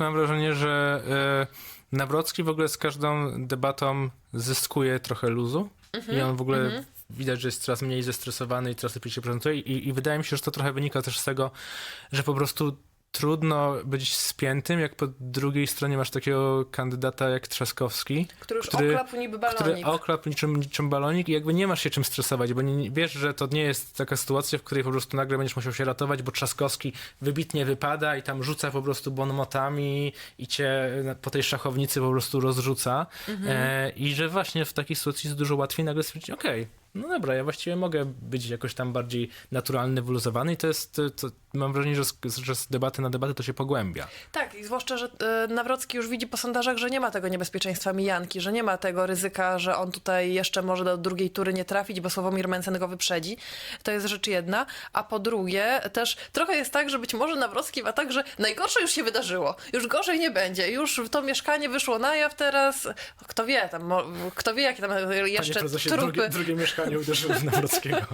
Mam wrażenie, że e, Nawrocki w ogóle z każdą debatą zyskuje trochę luzu i on w ogóle widać, że jest coraz mniej zestresowany i coraz lepiej się prezentuje I, i wydaje mi się, że to trochę wynika też z tego, że po prostu trudno być spiętym, jak po drugiej stronie masz takiego kandydata jak Trzaskowski, Który już który- oklapł niby który balonik. oklapł niczym, niczym balonik i jakby nie masz się czym stresować, bo nie, wiesz, że to nie jest taka sytuacja, w której po prostu nagle będziesz musiał się ratować, bo Trzaskowski wybitnie wypada i tam rzuca po prostu bonmotami i cię po tej szachownicy po prostu rozrzuca e, i że właśnie w takiej sytuacji jest dużo łatwiej nagle stwierdzić, okej, no dobra, ja właściwie mogę być jakoś tam bardziej naturalny, wyluzowany i to jest, to, mam wrażenie, że z, że z debaty na debatę to się pogłębia. Tak, i zwłaszcza, że e, Nawrocki już widzi po sondażach, że nie ma tego niebezpieczeństwa mijanki, że nie ma tego ryzyka, że on tutaj jeszcze może do drugiej tury nie trafić, bo Sławomir Mencen go wyprzedzi. To jest rzecz jedna. A po drugie, też trochę jest tak, że być może Nawrocki ma tak, że najgorsze już się wydarzyło. Już gorzej nie będzie. Już to mieszkanie wyszło na jaw teraz. Kto wie, tam, kto wie, jakie tam jeszcze Panie prezesie, trupy. drugie, drugie mieszkanie uderzyło w Nawrockiego.